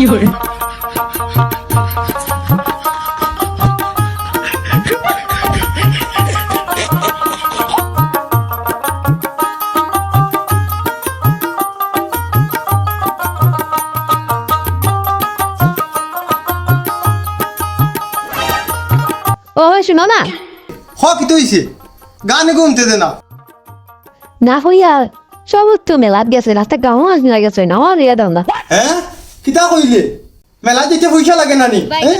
কি করে ও শোনো না। হক তুইছে গান গুনতে দে না। না হইয়া সব তো মেলাত গেছে রাস্তা গাঁও আসি গেছে না রিয়া দাও না হ্যাঁ? কিতা কইলে মেলা যেতে পয়সা লাগে না নি হ্যাঁ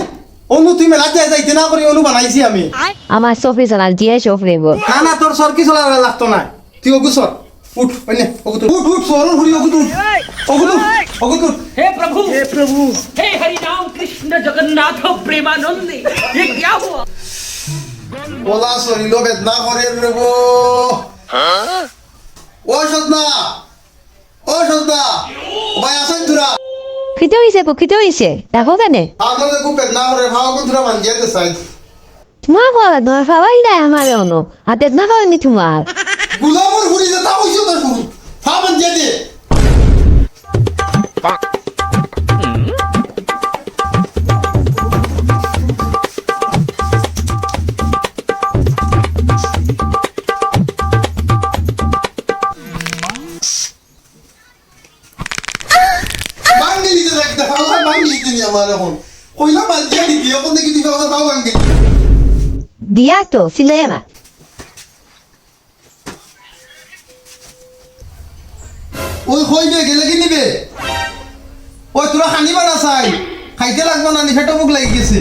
অনু তুই মেলা যাই যাইতে না করি অনু বানাইছি আমি আমার সফরি চালান দিয়ে সফরি বল না না তোর সর কি চলা লাগতো না তুই ওগু সর উঠ ওইনে ওগু তুই উঠ উঠ সর হুড়ি ওগু তুই ওগু তুই ওগু তুই हे प्रभु हे प्रभु हे हरि राम कृष्ण जगन्नाथ प्रेमानंद ये क्या हुआ বলা শরীর বেদনা করে রে গো ও সদনা ও সদনা ভাই আসেন তুরা খিতে হইছে কো খিতে হইছে। দেখো কেনে। তোমার ঘর তোমার সবাই নাই আমার অন্য হাতে না পারেনি তোমার গুলামর হুড়ি যে তা হইছে তোর হুড়ি ফা মান আমার এখন। দিয়ে দিবি এখন দেখি দিয়া তো সিলেমা ওই কইবে গেলে কি নিবে? ওই তোরা খানিবা না চাই। খাইতে লাগবো না নি ফেটো মুখ লাগি গেছে।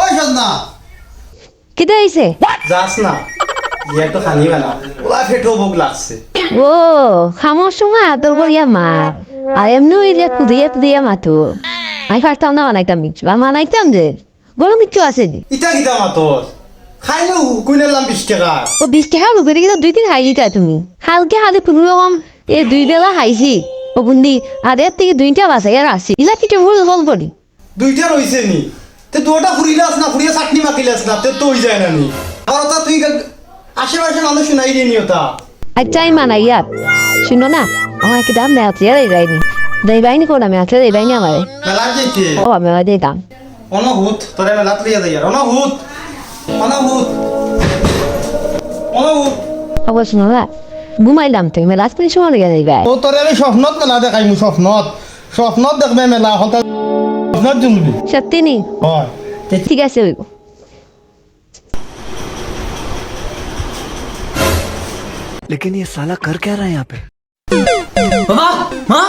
ওই সদনা খিতে হইছে যাস না। ইয়ে তো খানিবা না। ওলা ফেটো মুখ লাগছে। ও খামোর সময় তোর বলিয়া মা আর এমনি হইলে কুদিয়ে কুদিয়ে মাতো আমি পারতাম না বানাইতাম মিক্স বা বানাইতাম যে গরম মিক্সু আছে যে ইটা কিটা মাতর খাইলে কুইনে লাম বিশ টাকা ও বিশ টাকা রুপে কিন্তু দুই দিন হাই দিতা তুমি হালকে হাতে কোনো রকম এ দুই বেলা হাইছি ও বুন্দি আদের থেকে দুইটা বাসাই আর আসি ইলা কি ভুল হল পড়ি দুইটা রইছে নি তে দুটা ফুরিলাস না ফুরিয়ে চাটনি মাখিলাস না তে তো হই যায় না নি আর ওটা তুই আশেপাশে মানুষ শুনাই দিয়ে নি ওটা আচ্ছা মানা ইয়াত শুনো না আমার একটা দাম দেওয়া আছে এই বাইনি দেই বাইনি কোন আমি আছে এই বাইনি আমারে। মেলা যেতে ও আমি দেই দাম। অনহুত তোরে মেলাত লিয়া যাই আর। অনহুত অনহুত অনহুত। অবশ্য শুনো না ঘুমাইলাম তুমি মেলা তুমি সময় লেগে যাই ও তোরে আমি স্বপ্নত মেলা দেখাই স্বপ্নত। স্বপ্নত দেখবে মেলা হলতা স্বপ্নত জুলবি সত্যি নি? হয়। ঠিক আছে ওই लेकिन ये साला कर क्या रहा है यहाँ पे বাবা মা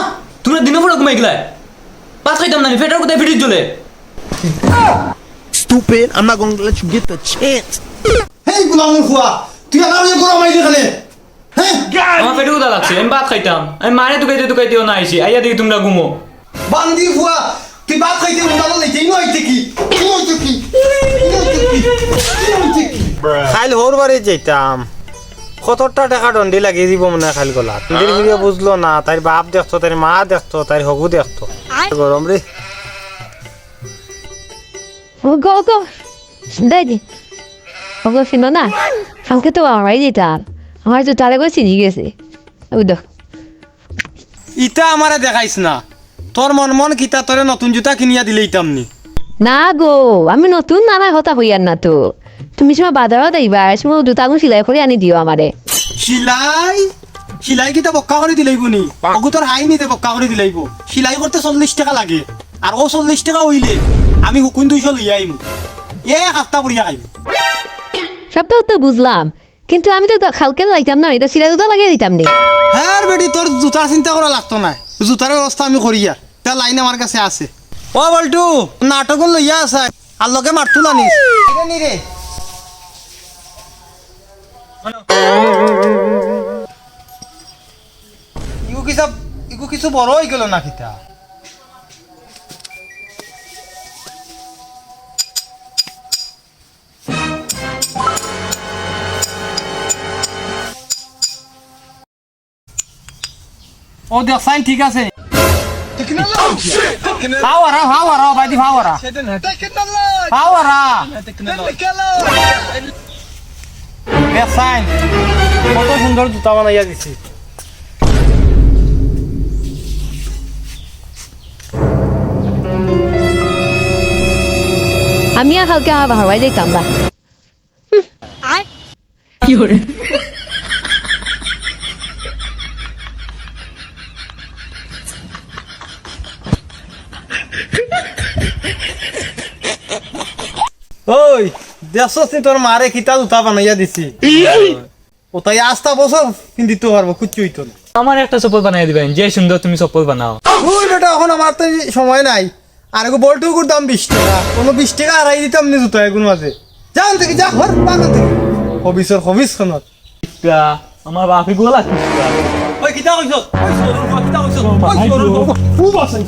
তোমরা দিনে পড়ে ঘুমাই গেলে পাঁচ খাইতাম না ফেটার কোথায় ফিটির চলে Stupid! I'm not gonna let you get the chance. হেই গুলামুর ফুয়া তুই আমার যে গরম আইলি খানে হ্যাঁ আমার পেটে কোথা লাগছে আমি ভাত খাইতাম আমি মারে তুকাইতে তুকাইতেও না আইসি আইয়া দেখি তোমরা ঘুমো বান্দি ফুয়া তুই ভাত খাইতে উন্দালো লইতে ইনো হইতে কি কি হইতে কি কি হইতে কি কি হইতে কি খাইল হোর বাড়ি যেতাম সত্তরটা টাকা দণ্ডি লাগি দিব মানে খাইল গলা। ভিডিও বুঝলো না তার বাপ দেখতো তার মা দেখতো তার হগু দেখতো। গরম রে গো গো। না আমাকে তো আমারই দিতাম আমার তো তালে করে চিনি গেছে। ওই দেখ ইটা আমারে দেখাইছ না। তোর মন মন কিতা তোরে নতুন জুতা কিনিয়া দিলে ইতাম নি না গো আমি নতুন নানা কথা হইয়ার না তো। তুমি সময় বাজারত আইবা সময় দুটাগুণ সিলাই করে আনি দিও আমারে। সিলাই? সিলাই কিতা বক্কা করে দিলাইব নি অগু তোর হাই নিতে বক্কা করে দিলাইব সিলাই করতে চল্লিশ টাকা লাগে আর ও চল্লিশ টাকা হইলে আমি হুকুন দুইশো লইয়া আইম এ হাফতা পড়িয়া সবটা তো বুঝলাম কিন্তু আমি তো খালকে লাইতাম না এটা সিলাই দুটা লাগিয়ে দিতাম নি? হ্যাঁ বেটি তোর জুতার চিন্তা করা লাগতো না জুতার ব্যবস্থা আমি করিয়া তা লাইন আমার কাছে আছে। ও বল্টু নাটক লইয়া আছে আর লগে মারতু নানিস নি রে ইগু কিছু ইগু কিছু বড় হয়ে গেল না কিতা ও দেখ সাইন ঠিক আছে ফাওয়ারা ফাওয়ারা বাইদি ফাওয়ারা ফাওয়ারা দেখ সাইন কত সুন্দর জুতা বানাইয়া দিছি। আমি আর আমার বাহার বাড়ি দিতাম না ওই দেখছস তোর মারে খিতা জুতা বানাইয়া দিছি। ও তাই আস্তা বছর পিন্দিতে পারব কুচ্ছু হইতো না। আমার একটা চপ্পল বানাই দিবেন যে সুন্দর তুমি চপ্পল বানাও। ওই বেটা এখন আমার তো সময় নাই। আর এগো বলটুকুর দাম বিশ টাকা। কোনো বিশ টাকা হারাই দিতাম নি জুতা এগুন মাঝে। যান থেকে যা হর বাগান থেকে হবিসর হবিস খনত আমার বাপি গোলা ওই কিতা কইছ? ওই সরুর কিতা কইছ? ওই সরুর খুব আছে।